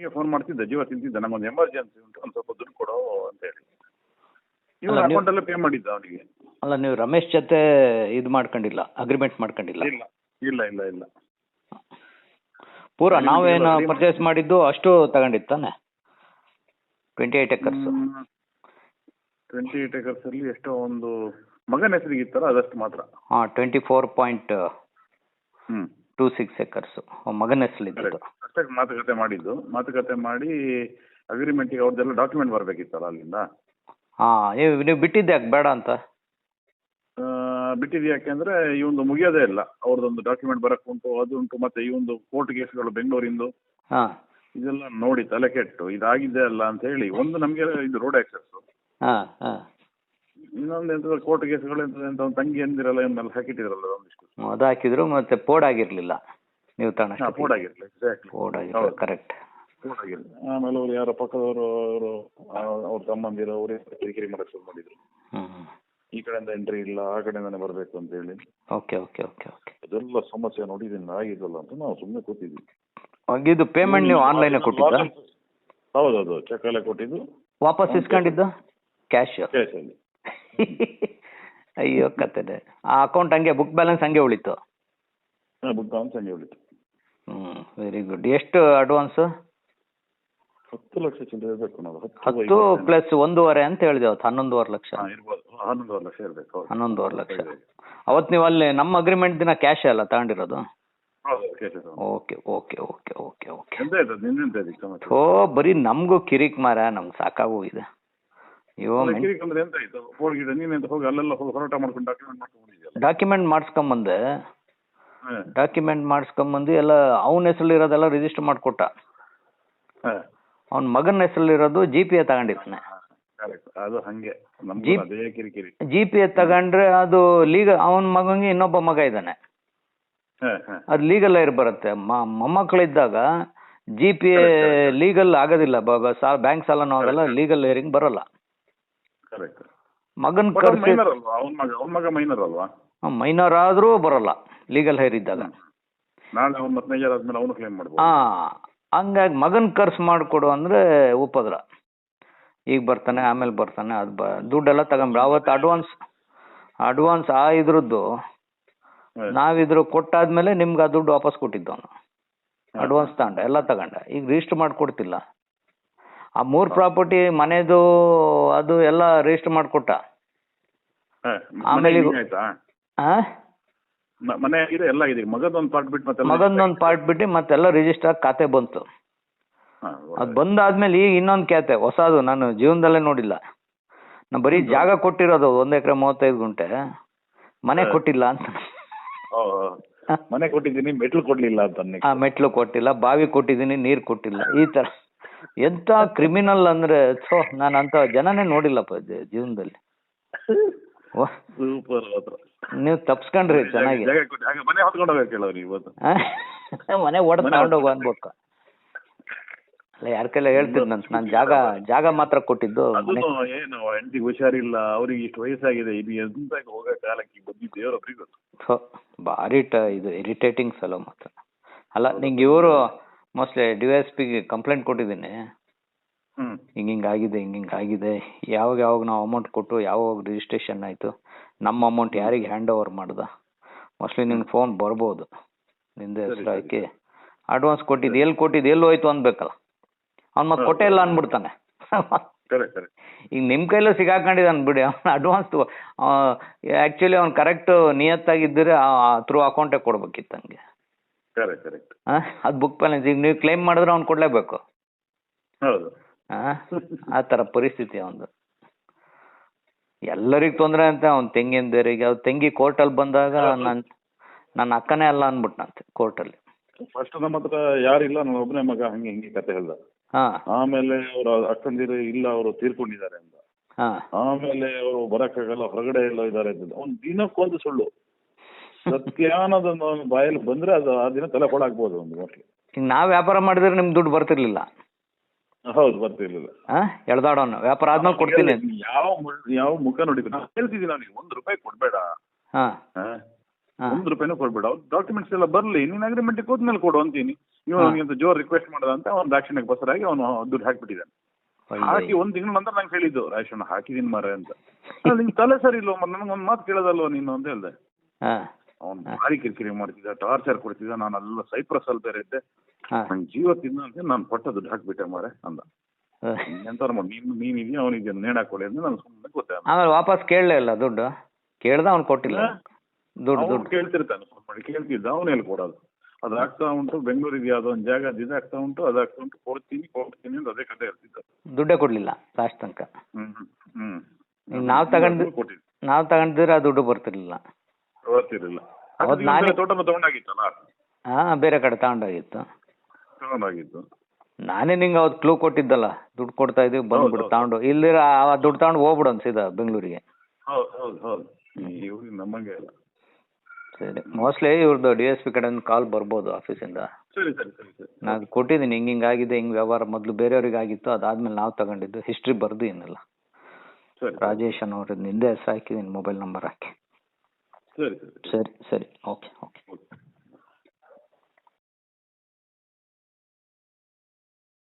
ಈಗ ಫೋನ್ ಮಾಡ್ತಿದ್ದ ಜೀವ ತಿಂತಿದ್ದ ನಮಗೊಂದು ಎಮರ್ಜೆನ್ಸಿ ಉಂಟು ಒಂದು ಸ್ವಲ್ಪ ದುಡ್ಡು ಕೊಡೋ ಅಂತ ಹೇಳಿ. ನೀವು ಅಕೌಂಟ್ ನೀವು- ಅಕೌಂಟಲ್ಲೇ ಪೇ ಮಾಡಿದ್ದ ಅವನಿಗೆ. ಅಲ್ಲ ನೀವು ರಮೇಶ್ ಜೊತೆ ಇದು ಮಾಡ್ಕೊಂಡಿಲ್ಲ ಅಗ್ರಿಮೆಂಟ್ ಮಾಡ್ಕೊಂಡಿಲ್ಲ? ಇಲ್ಲ ಇಲ್ಲ ಇಲ್ಲ ಇಲ್ಲ. ಪೂರ ನಾವೇನು ಇಲ್ಲ, ಪರ್ಚೇಸ್ ಮಾಡಿದ್ದು ಅಷ್ಟು ತಗೊಂಡಿದ್ದು ತಾನೆ? Twenty eight acres twenty eight acres ಅಲ್ಲಿ ಎಷ್ಟೋ ಒಂದು ಮಗನ ಹೆಸರಿಗೆ ಇತ್ತಲ್ಲ ಅದಷ್ಟು ಮಾತ್ರ. ಹಾಂ twenty four point hmm two six acres ಮಗನ ಹೆಸರಿದ್ದು ಕರೆಕ್ಟ್ ಮಾತುಕತೆ ಮಾಡಿದ್ದು. ಮಾತುಕತೆ ಮಾಡಿ ಅಗ್ರಿಮೆಂಟಿಗೆ ಅವ್ರದ್ದೆಲ್ಲ ಡಾಕ್ಯುಮೆಂಟ್ ಬರಬೇಕಿತ್ತಲ್ಲ ಅಲ್ಲಿಂದ? ಹಾಂ ನೀವು ನೀವು ಬಿಟ್ಟಿದ್ದು ಯಾಕೆ? ಬೇಡ ಅಂತ? ಆ, ಬಿಟ್ಟಿದ್ದು ಯಾಕೆಂದ್ರೆ ಈ ಒಂದು ಮುಗಿಯೋದೇ ಇಲ್ಲ. ಅವ್ರದ್ದೊಂದು ಡಾಕ್ಯುಮೆಂಟ್ ಬರಕ್ಕೆ ಉಂಟು ಅದು ಉಂಟು ಮತ್ತೆ ಈ ಒಂದು ಕೋರ್ಟ್ ಕೇಸ್ಗಳು ಬೆಂಗಳೂರಿಂದು. ಹಾಂ. ಇದೆಲ್ಲ ನೋಡಿ ತಲೆ ಕೆಟ್ಟು ಇದಾಗಿದೆ ಅಲ್ಲ ಅಂತ ಹೇಳಿ ಒಂದು ನಮಗೆ ಇದು ರೋಡ್ ಆಕ್ಸೆಸ್ ಹಾಂ ಹಾಂ. ಇನ್ನೊಂದು ಎಂತ ಕೋರ್ಟ್ ಕೇಸ್ಗಳು ಎಂತ ಎಂತ ಒಂದು ತಂಗಿ ಎಂದಿರಲ್ಲ ಎಂದೆಲ್ಲ ಹಾಕಿಟ್ಟಿದ್ರಲ್ಲ ಒಂದಿಷ್ಟು ಅದು ಹಾಕಿದ್ರು ಮತ್ತೆ ಪೋಡ್ ಆಗಿರಲಿಲ್ಲ. ನೀವು ಫೋಡ್ ಎಕ್ಸಾಕ್ಟ್ಲಿ ಪೋಡ್ ಆಗಿರಲಿಲ್ಲ ಕರೆಕ್ಟ್ ಆಗಿರ್ಲಿ ಆಮೇಲೆ ಅವ್ರು ಯಾರೋ ಪಕ್ಕದವರು ಅವರು ಅವ್ರ ತಮ್ಮಂದಿರ ಅವರೇ ಕಿರಿಕಿರಿ ಮಾಡಕ್ಕೆ ಶುರು ಮಾಡಿದ್ರು. ಈ ಕಡೆಯಿಂದ ಎಂಟ್ರಿ ಇಲ್ಲ ಆ ಕಡೆಯಿಂದಾನೆ ಬರಬೇಕು ಅಂತ ಹೇಳಿ. ಓಕೆ ಓಕೆ ಓಕೆ ಓಕೆ ಇದೆಲ್ಲ ಸಮಸ್ಯೆ ನೋಡಿ ಇದನ್ನ ಆಗಿದಲ್ಲ ಅಂತ ನಾವು ಸುಮ್ಮನೆ ಕೂತಿದ್ವಿ. ಇದು ಪೇಮೆಂಟ್ ನೀವು ಆನ್ಲೈನ್ ಕೊಟ್ಟಿದ್ದ? ಹೌದೌದು ಚೆಕ್ ಎಲ್ಲ ಕೊಟ್ಟಿದ್ದು. ವಾಪಸ್ ಇಸ್ಕೊಂಡಿದ್ದು? ಕ್ಯಾಶ್ ಕ್ಯಾಶ್ ಅಲ್ಲಿ. ಅಯ್ಯೋ ಕತ್ತೆ ಆ ಅಕೌಂಟ್ ಹಂಗೆ ಬುಕ್ ಬ್ಯಾಲೆನ್ಸ್ ಹಂಗೆ ಉಳಿತು? ಬುಕ್ ಬ್ಯಾಲೆನ್ಸ್ ಹಂಗೆ ಉಳಿತು. ಹ್ಞೂ ವೆರಿ ಗುಡ್ ಎಷ್ಟು ಅಡ್ವಾನ್ಸ್ ಹತ್ತು ಲಕ್ಷ ಚಿಲ್ಲರೆ ಇರಬೇಕು ನಾವು ಹತ್ತು ಪ್ಲಸ್ ಒಂದೂವರೆ ಅಂತ ಹೇಳಿದೆ ಅವತ್ತು ಹನ್ನೊಂದುವರೆ ಲಕ್ಷ. ಹನ್ನೊಂದೂವರೆ ಇರ್ಬೋದು. ಹನ್ನೊಂದುವರೆ ಲಕ್ಷ ಇರಬೇಕು ಹೌದು. ಹನ್ನೊಂದುವರೆ ಲಕ್ಷ. ಅವತ್ತು ನೀವು ಅಲ್ಲಿ ನಮ್ಮ ಅಗ್ರಿಮೆಂಟ್ ದಿನ ಕ್ಯಾಶ್ ಅಲ್ಲ ತಗೊಂಡಿರೋದು? ಹೌದು okay okay okay okay okay ಎಂತ ಓ ಬರೀ ನಮಗೂ ಕಿರಿಕ್ ಮಾರ ನಮ್ಗೆ ಸಾಕಾಗೋಗಿದೆ ಅಯ್ಯೋ ಅಲ್ಲ, ಕಿರಿಕ್ ಅಂದ್ರೆ ಎಂತ ಆಯ್ತು ಫೋನ್ ನೀನೆಂತ ಹೋಗಿ ಅಲ್ಲೆಲ್ಲ ಹೋಗಿ ಹೋರಾಟ ಮಾಡ್ಕೊಂಡು ಡಾಕ್ಯುಮೆಂಟ್ ಮಾಡ್ಕೊಂಡು ಬಂದಿದ್ಯಲ್ಲ? ಡಾಕ್ಯುಮೆಂಟ್ ಮಾಡಿಸ್ಕೊಂಬಂದೆ. ಹಾ, ಡಾಕ್ಯುಮೆಂಟ್ ಮಾಡಿಸ್ಕೊಂಬಂದು ಎಲ್ಲ ಅವನ ಹೆಸರಲ್ಲಿರೋದೆಲ್ಲ ರಿಜಿಸ್ಟರ್ ಮಾಡಿಕೊಟ್ಟ. ಅವನ ಮಗನ ಹೆಸರಲ್ಲಿರೋದು ಜಿ ಪಿ ಎ ತಗೊಂಡಿದ್ದಾನೆ ಕರೆಕ್ಟ್ ಅದು ಹಂಗೆ. ಜಿ ಪಿ ಎ ತಗೊಂಡ್ರೆ ಅದು ಲೀಗಲ್ ಅವನ ಮಗನಿಗೆ ಇನ್ನೊಬ್ಬ ಮಗ ಇದ್ದಾನೆ. ಅದು ಲೀಗಲ್ ಆಗಿ ಬರುತ್ತೆ. ಮೊಮ್ಮಕ್ಕಳಿದ್ದಾಗ ಜಿ ಪಿ ಎ ಲೀಗಲ್ ಆಗೋದಿಲ್ಲ. ಸಾಲ ಬ್ಯಾಂಕ್ ಸಾಲ ನೋಡಲ್ಲ ಲೀಗಲ್ ಹೇರಿಂಗ್ ಬರಲ್ಲ. ಕರೆಕ್ಟ್ ಮಗನ ಮೈನರ್ ಅಲ್ವಾ? ಮೈನರ್ ಆದ್ರೂ ಬರೋಲ್ಲ ಲೀಗಲ್ ಹೈರ್ ಇದ್ದಾಗ. ನಾಳೆ ಅವ್ನು ಮತ್ತೆ ಆದ್ಮೇಲೆ ಅವನು ಕ್ಲೇಮ್ ಮಾಡ್ಬೋದು. ಹಾ ಹಂಗಾಗಿ ಮಗನ್ ಖರ್ಚು ಮಾಡಿಕೊಡು ಅಂದ್ರೆ ಉಪದ್ರ. ಈಗ ಬರ್ತಾನೆ ಆಮೇಲೆ ಬರ್ತಾನೆ ಅದು ಬ ದುಡ್ಡೆಲ್ಲ ತಗೊಂಬಿಡ ಅವತ್ತು ಅಡ್ವಾನ್ಸ್ ಅಡ್ವಾನ್ಸ್ ಆ ಇದ್ರದ್ದು ನಾವಿದ್ರು ಕೊಟ್ಟಾದ್ಮೇಲೆ ನಿಮ್ಗೆ ಆ ದುಡ್ಡು ವಾಪಸ್ ಕೊಟ್ಟಿದ್ದು ಅವನು. ಅಡ್ವಾನ್ಸ್ ತಗೊಂಡ ಎಲ್ಲ ತಗೊಂಡ. ಈಗ ರಿಜಿಸ್ಟರ್ ಮಾಡಿಕೊಡ್ತಿಲ್ಲ. ಆ ಮೂರು ಪ್ರಾಪರ್ಟಿ ಮನೆದು ಅದು ಎಲ್ಲ ರಿಜಿಸ್ಟರ್ ಮಾಡಿಕೊಟ್ಟ. ಆಮೇಲೆ ಆ? ಮ- ಮನೆ ಆಗಿದೆ ಎಲ್ಲ ಇದೆ ಮಗದೊಂದು ಪಾರ್ಟ್ ಬಿಟ್ಟು ಮತ್ತೆ ಮಗಂದೊಂದು ಪಾರ್ಟ್ ಬಿಟ್ಟು ಮತ್ತೆಲ್ಲ ರಿಜಿಸ್ಟರ್ ಖಾತೆ ಬಂತು. ಅದು ಬಂದಾದ್ಮೇಲೆ ಈಗ ಇನ್ನೊಂದು ಖಾತೆ ಹೊಸದು ನಾನು ಜೀವನದಲ್ಲೇ ನೋಡಿಲ್ಲ. ನಾನು ಬರೀ ಜಾಗ ಕೊಟ್ಟಿರೋದು ಒಂದು ಎಕರೆ ಮೂವತ್ತೈದು ಗುಂಟೆ. ಮನೆ ಕೊಟ್ಟಿಲ್ಲ ಅಂತ. ಮನೆ ಕೊಟ್ಟಿದ್ದೀನಿ ಮೆಟ್ಲು ಕೊಡ್ಲಿಲ್ಲ ಅಂತ ಅನ್ನಿ. ಆ ಮೆಟ್ಲು ಕೊಟ್ಟಿಲ್ಲ ಬಾವಿ ಕೊಟ್ಟಿದ್ದೀನಿ ನೀರು ಕೊಟ್ಟಿಲ್ಲ ಈ ತರ. ಎಂತ ಕ್ರಿಮಿನಲ್ ಅಂದ್ರೆ ಥೋ ನಾನು ಅಂತ ಜನನೇ ನೋಡಿಲ್ಲಪ್ಪ ಜೀವನದಲ್ಲಿ. ಸೂಪರ್ ಮಾತ್ರ ನೀವು ತಪ್ಸ್ಕೊಂಡ್ರಿ ಚೆನ್ನಾಗಿ. ಜಾಗ ಕೊಟ್ಟು ಹಾಗೆ ಮನೆ ಹೊತ್ಕೊಂಡು ಅವ್ರಿಗೆ ಇವತ್ತು? ಮನೆ ಓಡ್ ತಗೊಂಡು ಹೋಗು ಅನ್ಬೇಕು. ಅಲ್ಲ ಯಾರ ಕೈಲ ಹೇಳ್ತೀನಿ ನಾನು ಜಾಗ ಜಾಗ ಮಾತ್ರ ಕೊಟ್ಟಿದ್ದು ಅದನ್ನು ಏನು ಹೆಂಡತಿಗೆ ಹುಷಾರಿಲ್ಲ ಅವ್ರಿಗೆ ಇಷ್ಟು ವಯಸ್ಸಾಗಿದೆ ಇದು ಎಂತ ಹೋಗೋ ಕಾಲಕ್ಕೆ ಬಂದು ದೇವರೊಬ್ರಿಗೆ ಗೊತ್ತು. ಥೋ, ಭಾರಿ ಟ ಇದು ಇರಿಟೇಟಿಂಗ್ ಸಲ ಮಾತ್ರ. ಅಲ್ಲ ನಿಂಗೆ ಇವರು ಮೋಸ್ಟ್ಲಿ ಡಿ ಎಸ್ ಪಿಗೆ ಕಂಪ್ಲೇಂಟ್ ಕೊಟ್ಟಿದ್ದೀನಿ. ಹ್ಮ್. ಹಿಂಗೆ ಹಿಂಗೆ ಆಗಿದೆ ಹಿಂಗೆ ಆಗಿದೆ. ಯಾವಾಗ ಯಾವಾಗ ನಾವು ಅಮೌಂಟ್ ಕೊಟ್ಟು ಯಾವಾಗ ರಿಜಿಸ್ಟ್ರೇಷನ್ ಆಯಿತು ನಮ್ಮ ಅಮೌಂಟ್ ಯಾರಿಗೆ ಹ್ಯಾಂಡ್ ಓವರ್ ಮಾಡ್ದ ಮೋಸ್ಟ್ಲಿ ನಿನ್ನ ಫೋನ್ ಬರ್ಬೋದು. ನಿಂದ ಸರಿ, ಹೆಸರು ಹಾಕಿ. ಅಡ್ವಾನ್ಸ್ ಕೊಟ್ಟಿದ್ದು ಎಲ್ಲಿ ಕೊಟ್ಟಿದ್ದು ಎಲ್ಲಿ ಹೋಯ್ತು ಅನ್ಬೇಕಲ್ಲ. ಅವ್ನು ಮತ್ತೆ ಕೊಟ್ಟೆ ಇಲ್ಲ ಅಂದ್ಬಿಡ್ತಾನೆ ಈಗ ನಿಮ್ಮ ಕೈಲೂ ಸಿಗಾಕೊಂಡಿದ್ದಾನೆ ಅನ್ಬಿಡಿ. ಅವ್ನು ಅಡ್ವಾನ್ಸ್ ಆ್ಯಕ್ಚುಲಿ ಅವ್ನು ಕರೆಕ್ಟ್ ನಿಯತ್ತಾಗಿದ್ದರೆ ಥ್ರೂ ಅಕೌಂಟೇ ಕೊಡ್ಬೇಕಿತ್ತು ಹಂಗೆ ಅದು ಬುಕ್ ಬ್ಯಾಲೆನ್ಸ್ ಈಗ ನೀವು ಕ್ಲೈಮ್ ಮಾಡಿದ್ರೆ ಅವ್ನು ಕೊಡಲೇಬೇಕು. ಹೌದು. ಆ ತರ ಪರಿಸ್ಥಿತಿ ಅವನು ಎಲ್ಲರಿಗೂ ತೊಂದರೆ ಅಂತ ತೆಂಗಿನ ತೆಂಗಿಂದರಿಗೆ ಅವ್ನು ತೆಂಗಿ ಕೋರ್ಟಲ್ಲಿ ಬಂದಾಗ ನನ್ನ ನನ್ನ ಅಕ್ಕನೇ ಅಲ್ಲ ಅಂದ್ಬಿಟ್ನಂತೆ ಕೋರ್ಟಲ್ಲಿ. ಫಸ್ಟ್ ನಮ್ಮ ಹತ್ರ ಯಾರಿಲ್ಲ ನನ್ನ ಒಬ್ಬನೇ ಮಗ ಹಂಗೆ ಹಿಂಗೆ ಕತೆ ಹೇಳ್ದ. ಹಾಂ. ಆಮೇಲೆ ಅವ್ರ ಅಕ್ಕಂದಿರು ಇಲ್ಲ ಅವರು ತೀರ್ಕೊಂಡಿದ್ದಾರೆ ಅಂತ. ಹಾಂ. ಆಮೇಲೆ ಅವರು ಬರಕ್ಕಾಗಲ್ಲ ಹೊರಗಡೆ ಎಲ್ಲ ಇದ್ದಾರೆ ಅಂತ ಅವ್ನ್ ದಿನಕ್ಕೊಂದು ಸುಳ್ಳು. ಸತ್ಯಾನದ ಬಾಯಲ್ಲಿ ಬಂದ್ರೆ ಅದು ಆ ದಿನ ತಲೆ ಕೊಡಾಕ್ಬೋದು ಒಂದು ಮೋಸ್ಟ್ಲಿ ಈಗ ನಾವ್ ವ್ಯಾಪಾರ ಮಾಡಿದ್ರೆ ನಿಮ್ ದುಡ್ಡು ಬರ್ತಿರ್ಲಿಲ್ಲ. ಹೌದು ಬರ್ತಿರ್ಲಿಲ್ಲ ಆ? ಎಳ್ದಾಡೋನು ವ್ಯಾಪಾರ ಆದ್ಮೇಲೆ ಕೊಡ್ತೀನಿ. ಅಂತ ಯಾವ ಮುಳ್- ಯಾವ ಮುಖ ನೋಡಿದ್ರು ನಾನು ಹೇಳ್ತಿದ್ದೀನಿ ಅವನಿಗೆ ಒಂದು ರೂಪಾಯಿ ಕೊಡ್ಬೇಡ. ಹಾಂ. ಹಾ? ಹಾ. ಒಂದು ರೂಪಾಯಿನೂ ಕೊಡ್ಬೇಡ. ಡಾಕ್ಯುಮೆಂಟ್ಸ್ ಎಲ್ಲ ಬರಲಿ. ನೀನ್ ಅಗ್ರಿಮೆಂಟ್ ಕೂತ್ಮೇಲೆ ಕೊಡು ಅಂತೀನಿ. ನೀವು ಹಾ. ಜೋರ್ ರಿಕ್ವೆಸ್ಟ್ ಮಾಡದ ಅಂತ ಅವ್ನು ದಾಕ್ಷಿಣ್ಯಕ್ಕೆ ಬಸರಾಗಿ ಅವನು ದುಡ್ಡು ಹಾಕ್ಬಿಟ್ಟಿದ್ದಾನೆ. ಹಾಕಿ ಒಂದ್ ತಿಂಗಳ ನಂತರ ನಂಗೆ ಹೇಳಿದ್ದು ರಾಜೇಶಣ್ಣ ಹಾಕಿದೀನಿ ಮಾರ ಅಂತ. ನಿನ್ ತಲೆ ಸರಿ ಇಲ್ವ? ನನಗೆ ಒಂದ್ ಮಾತು ಕೇಳೋದಲ್ವ ನೀನು ಅಂತ ಹೇಳ್ದೆ. ಹಾ. ಅವ್ನು ಭಾರಿ ಕಿರಿಕಿರಿ ಮಾಡ್ತಿದ್ದ ಟಾರ್ಚರ್ ಕೊಡ್ತಿದ್ದ ನಾನು ಅಲ್ಲ ಸೈಪ್ರಸ್ ಅಲ್ಲಿ ಬೇರೆ ಇದ್ದೆ. ನನ್ ಜೀವ ತಿನ್ನ ಅಂತ ನಾನು ಪಟ್ಟ ದುಡ್ಡು ಹಾಕ್ಬಿಟ್ಟೆ ಮಾರೆ ಅಂದ. ಎಂತ ಮಾಡಿ ನೀನು ನೀನ್ ಇದೆಯಾ ಅವನಿಗೆ ನೇಣ್ ಹಾಕೊಳ್ಳಿ ಅಂದ್ರೆ ನಾನು ಸುಮ್ಮನೆ ಗೊತ್ತೇ ಆಮೇಲೆ ವಾಪಸ್ ಕೇಳಲೇ ಇಲ್ಲ ದುಡ್ಡು. ಕೇಳ್ದ ಅವ್ನು ಕೊಟ್ಟಿಲ್ಲ. ದುಡ್ಡು ದುಡ್ಡು. ಕೇಳ್ತಿರ್ತಾನೆ ಫೋನ್ ಮಾಡಿ. ಕೇಳ್ತಿದ್ದ ಅವನು ಎಲ್ಲಿ ಕೊಡೋದು? ಅದು ಆಗ್ತಾ ಉಂಟು ಬೆಂಗಳೂರಿಗೆ ಯಾವ್ದೋ ಒಂದು ಜಾಗ ಅದು ಇದಾಗ್ತಾ ಉಂಟು ಅದಾಗ್ತಾ ಉಂಟು ಕೊಡ್ತೀನಿ ಕೊಡ್ತೀನಿ ಅಂತ ಅದೇ ಕತೆ ಇರ್ತಿದ್ದ ದುಡ್ಡೇ ಕೊಡ್ಲಿಲ್ಲ ಲಾಸ್ಟ್ ತನಕ. ಹ್ಮ್ ಹ್ಮ್ ನಾವ್ ತಗೊಂಡು ಕೊಟ್ಟಿದ್ದು. ನಾವು ತಗೊಂಡಿದ್ರೆ ಆ ದುಡ್ಡು ಬರ್ತಿರ್ಲಿಲ್ಲ. ಗೊತ್ತಿರಲಿಲ್ಲ ಅವತ್ತು ನಾನೇ- ತೋಟನ ತಗೊಂಡಾಗಿತ್ತಲ್ಲ? ಹಾ ಬೇರೆ ಕಡೆ ತಗೊಂಡೋಗಿತ್ತು. ತಗೊಂಡಾಗಿತ್ತು ನಾನೇ ನಿಂಗೆ ಅವತ್ತು ಕ್ಲೂ ಕೊಟ್ಟಿದ್ದಲ್ಲ ದುಡ್ಡು ಕೊಡ್ತಾ ಇದೀವಿ ಬಂದ್ಬಿಡು. ತಗೊಂಡು. ಇಲ್ದಿರ ಆ ದುಡ್ಡು ತಗೊಂಡು ಹೋಗ್ಬಿಡು ಅನ್ಸಿದ ಬೆಂಗಳೂರಿಗೆ. ಹೌದು ಹೌದು ಹೌದು. ಇವ್ರಿಗೆ ನಮ್ಮಂಗೆ ಇಲ್ಲ. ಸರಿ. ಮೋಸ್ಟ್ಲಿ ಇವ್ರದ್ದು ಡಿ ಎಸ್ ಪಿ ಕಡೆಯಿಂದ ಕಾಲ್ ಬರ್ಬೋದು ಆಫೀಸಿಂದ ಸರಿ ಸರಿ ಸರಿ ಸರಿ. ನಾನು ಕೊಟ್ಟಿದ್ದೀನಿ ಹಿಂಗೆ ಹಿಂಗೆ ಆಗಿದೆ ಹಿಂಗೆ ವ್ಯವಹಾರ ಮೊದಲು ಬೇರೆಯವ್ರಿಗೆ ಆಗಿತ್ತು ಅದಾದ್ಮೇಲೆ ನಾವು ತಗೊಂಡಿದ್ದು. ಹಿಸ್ಟ್ರಿ ಬರ್ದು ಏನಿಲ್ಲ ಸರಿ ರಾಜೇಶ್ ಅನ್ನೋರು ನಿಂದೆ ಹೆಸರು ಹಾಕಿದ್ದೀನಿ ಮೊಬೈಲ್ ನಂಬರ್ ಹಾಕಿ. ಸರಿ ಸರಿ. ಸರಿ ಸರಿ. Okay okay okay